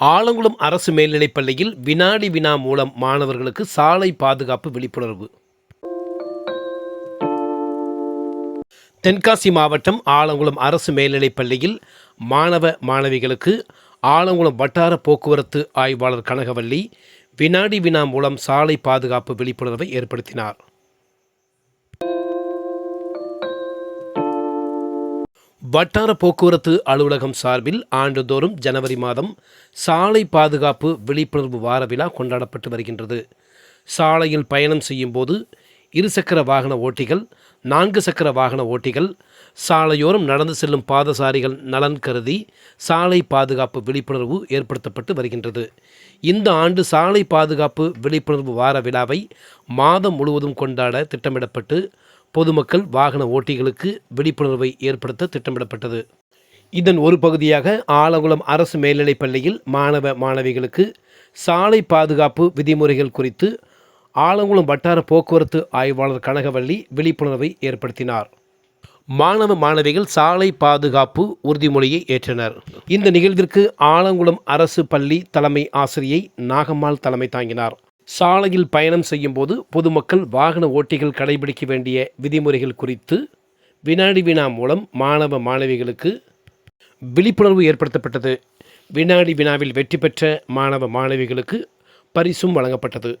ஆலங்குளம் அரசு மேல்நிலைப் பள்ளியில் வினாடி வினா மூலம் மாணவர்களுக்கு சாலை பாதுகாப்பு விழிப்புணர்வு. தென்காசி மாவட்டம் ஆலங்குளம் அரசு மேல்நிலைப் பள்ளியில் மாணவ மாணவிகளுக்கு ஆலங்குளம் வட்டார போக்குவரத்து ஆய்வாளர் கனகவல்லி வினாடி வினா மூலம் சாலை பாதுகாப்பு விழிப்புணர்வை ஏற்படுத்தினார். வட்டார போக்குவரத்து அலுவலகம் சார்பில் ஆண்டுதோறும் ஜனவரி மாதம் சாலை பாதுகாப்பு விழிப்புணர்வு வார விழா கொண்டாடப்பட்டு வருகின்றது. சாலையில் பயணம் செய்யும்போது இருசக்கர வாகன ஓட்டிகள் நான்கு சக்கர வாகன ஓட்டிகள் சாலையோரம் நடந்து செல்லும் பாதசாரிகள் நலன் கருதி சாலை பாதுகாப்பு விழிப்புணர்வு ஏற்படுத்தப்பட்டு வருகின்றது. இந்த ஆண்டு சாலை பாதுகாப்பு விழிப்புணர்வு வார விழாவை மாதம் முழுவதும் கொண்டாட திட்டமிடப்பட்டு பொதுமக்கள் வாகன ஓட்டிகளுக்கு விழிப்புணர்வை ஏற்படுத்த திட்டமிடப்பட்டது. இதன் ஒரு பகுதியாக ஆலங்குளம் அரசு மேல்நிலைப் பள்ளியில் மாணவ மாணவிகளுக்கு சாலை பாதுகாப்பு விதிமுறைகள் குறித்து ஆலங்குளம் வட்டார போக்குவரத்து ஆய்வாளர் கனகவள்ளி விழிப்புணர்வை ஏற்படுத்தினார். மாணவ மாணவிகள் சாலை பாதுகாப்பு உறுதிமொழியை ஏற்றனர். இந்த நிகழ்விற்கு ஆலங்குளம் அரசு பள்ளி தலைமை ஆசிரியை நாகம்மாள் தலைமை தாங்கினார். சாலையில் பயணம் செய்யும்போது பொதுமக்கள் வாகன ஓட்டிகள் கடைபிடிக்க வேண்டிய விதிமுறைகள் குறித்து வினாடி வினா மூலம் மாணவ மாணவிகளுக்கு விழிப்புணர்வு ஏற்படுத்தப்பட்டது. வினாடி வினாவில் வெற்றி பெற்ற மாணவ மாணவிகளுக்கு பரிசும் வழங்கப்பட்டது.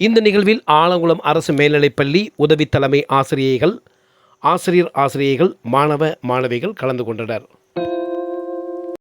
இந்த நிகழ்வில் ஆலங்குளம் அரசு மேல்நிலைப்பள்ளி உதவி தலைமை ஆசிரியைகள் ஆசிரியர் ஆசிரியைகள் மாணவ மாணவிகள் கலந்து கொண்டனர்.